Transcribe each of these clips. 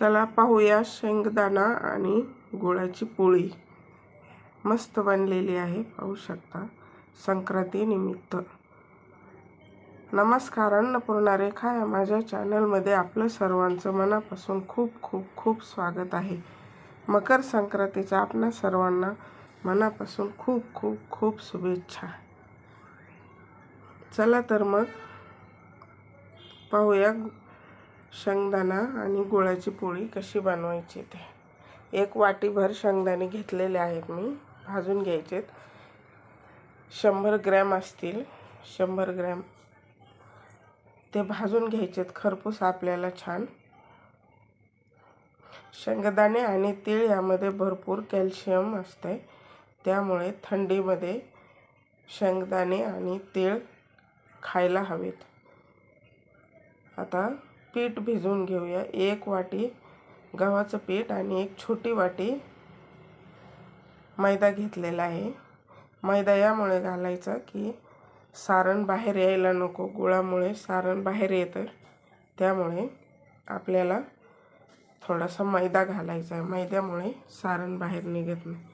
चला पाहूया शेंगदाणा आणि गुळाची पोळी. मस्त बनलेली आहे पाहू शकता. संक्रांतीनिमित्त नमस्कार अन्नपूर्णा रेखा या माझ्या चॅनलमध्ये आपलं सर्वांचं मनापासून खूप खूप खूप स्वागत आहे. मकर संक्रांतीचा आपणा सर्वांना मनापासून खूप खूप खूप शुभेच्छा. चला तर मग पाहूया शेंगदाणा आणि गुळाची पोळी कशी बनवायची ते. एक वाटीभर शेंगदाणे घेतलेले आहेत मी भाजून घ्यायचेत. शंभर ग्रॅम असतील शंभर ग्रॅम. ते भाजून घ्यायचेत खरपूस आपल्याला छान. शेंगदाणे आणि तीळ यामध्ये भरपूर कॅल्शियम असते त्यामुळे थंडीमध्ये शेंगदाणे आणि तीळ खायला हवेत. आता पीठ भिजवून घेऊया. एक वाटी गव्हाचं पीठ आणि एक छोटी वाटी मैदा घेतलेला आहे. मैदा यामुळे घालायचा की सारण बाहेर यायला नको. गुळामुळे सारण बाहेर येतं. त्यामुळे आपल्याला थोडासा मैदा घालायचा आहे. मैद्यामुळे सारण बाहेर निघत नाही.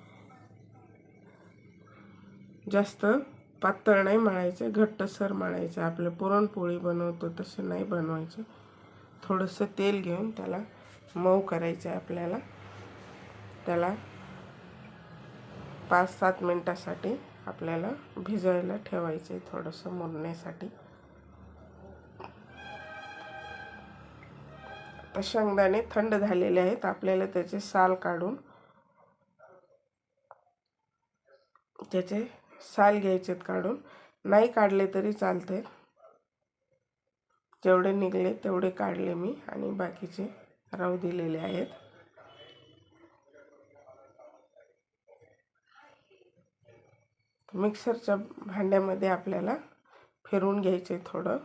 जास्त पातळ नाही मळायचं घट्टसर मळायचं आपलं पुरणपोळी बनवतो तसं नाही बनवायचं. थोडंसं तेल घेऊन त्याला मऊ करायचं आहे आपल्याला. त्याला पाच सात मिनटासाठी आपल्याला भिजायला ठेवायचं आहे थोडंसं मुरण्यासाठी. आता शेंगदाणे थंड झालेले आहेत आपल्याला त्याचे साल काढून त्याचे साल घ्यायचेत काढून. नाही काढले तरी चालते जेवढे निघले तेवढे काढले मी आणि बाकीचे राहू दिलेले आहेत. मिक्सरच्या भांड्यामध्ये आपल्याला फिरून घ्यायचे थोडं.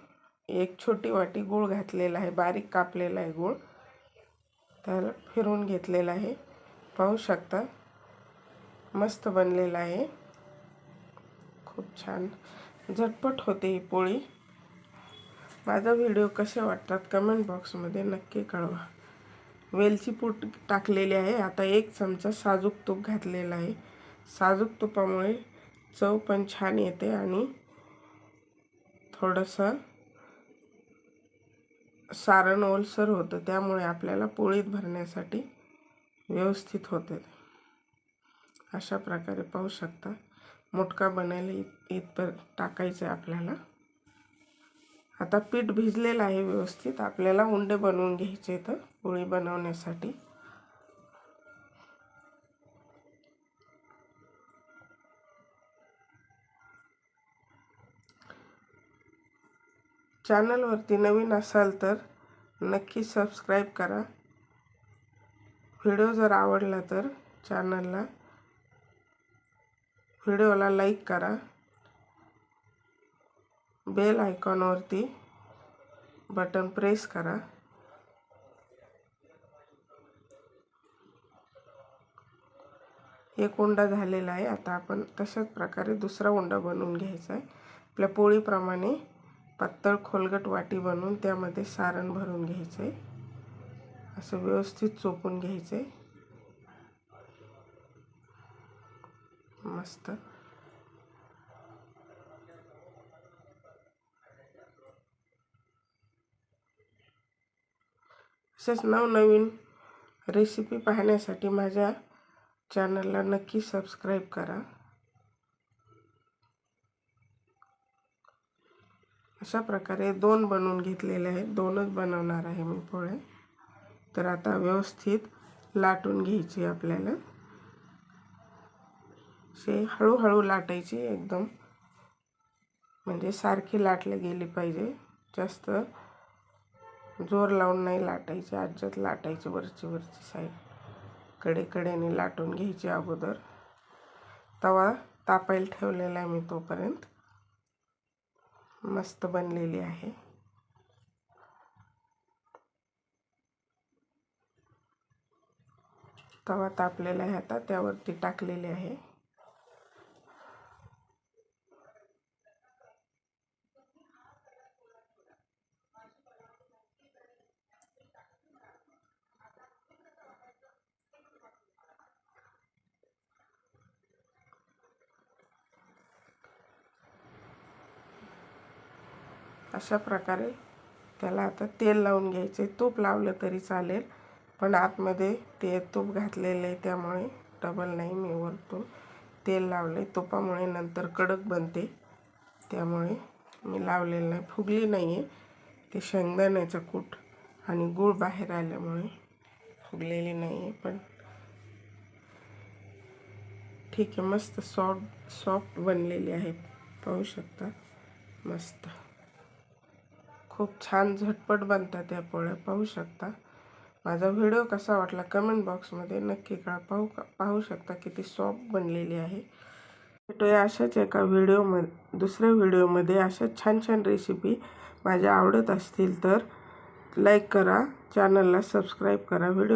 एक छोटी वाटी गूळ घातलेला आहे बारीक कापलेला आहे गूळ. त्याला फिरून घेतलेला आहे. पाहू शकता मस्त बनलेला आहे. खूप छान. झटपट होते ही पोळी. माझा व्हिडिओ कसे वाटतात कमेंट बॉक्समध्ये नक्की कळवा. वेलची पूट टाकलेली आहे. आता एक चमचा साजूक तूप घातलेला आहे. साजूक तुपामुळे चव पण छान येते आणि थोडंसं सारण ओलसर होतं. त्यामुळे आपल्याला पोळीत भरण्यासाठी व्यवस्थित होते. अशा प्रकारे पाहू शकता. मुटका बनायला इत इथपर्यंत टाकायचं आहे आपल्याला. आता पीठ भिजलेलं आहे व्यवस्थित. आपल्याला उंडे बनवून घ्यायचे तर पोळी बनवण्यासाठी. चॅनलवरती नवीन असाल तर नक्की सबस्क्राईब करा. व्हिडिओ जर आवडला तर चॅनलला व्हिडिओला लाईक करा. बेल आयकॉनवरती बटन प्रेस करा. एक उंडा झालेला आहे. आता आपण तशाच प्रकारे दुसरा उंडा बनवून घ्यायचा आहे. आपल्या पोळीप्रमाणे पातळ खोलगट वाटी बनवून त्यामध्ये सारण भरून घ्यायचं आहे. असं व्यवस्थित चोपून घ्यायचं आहे. मस्त. तसेच नवनवीन रेसिपी पाहण्यासाठी माझ्या चॅनलला नक्की सबस्क्राईब करा. अशा प्रकारे दोन बनवून घेतलेले आहेत. दोनच बनवणार आहे मी पोळे तर आता व्यवस्थित लाटून घ्यायची आपल्याला. असे हळूहळू लाटायची एकदम. म्हणजे सारखी लाटले गेली पाहिजे. जास्त जोर लावून नाही लाटायची आज्यात लाटायची वरची वरची साईडकडे कडेने लाटून घ्यायची अगोदर. तवा तापायला ठेवलेला आहे मी तोपर्यंत. मस्त बनलेली आहे. तवा तापलेला आहे आता त्यावरती टाकलेली आहे. अशा प्रकारे त्याला आता तेल लावून घ्यायचे. तूप लावलं तरी चालेल पण आतमध्ये ते तूप घातलेलं आहे त्यामुळे डबल नाही मी वरतून तेल लावले तुपामुळे नंतर कडक बनते त्यामुळे मी लावलेलं नाही. फुगली नाही आहे ते शेंगदाण्याचं कूट आणि गूळ बाहेर आल्यामुळे फुगलेली नाही आहे पण ठीक आहे मस्त सॉफ्ट सॉफ्ट बनलेली आहे. पाहू शकता मस्त. खूप छान झटपट बनतात त्या पोळ्या. पाहू शकता. माझा व्हिडिओ कसा वाटला कमेंट बॉक्समध्ये नक्की कळा पाहू का पाहू शकता किती सॉफ्ट बनलेली आहे. भेटूया अशाच एका व्हिडिओमध्ये दुसऱ्या व्हिडिओमध्ये अशाच छान छान रेसिपी माझ्या आवडत असतील तर लाईक करा. चॅनलला सबस्क्राईब करा. व्हिडिओ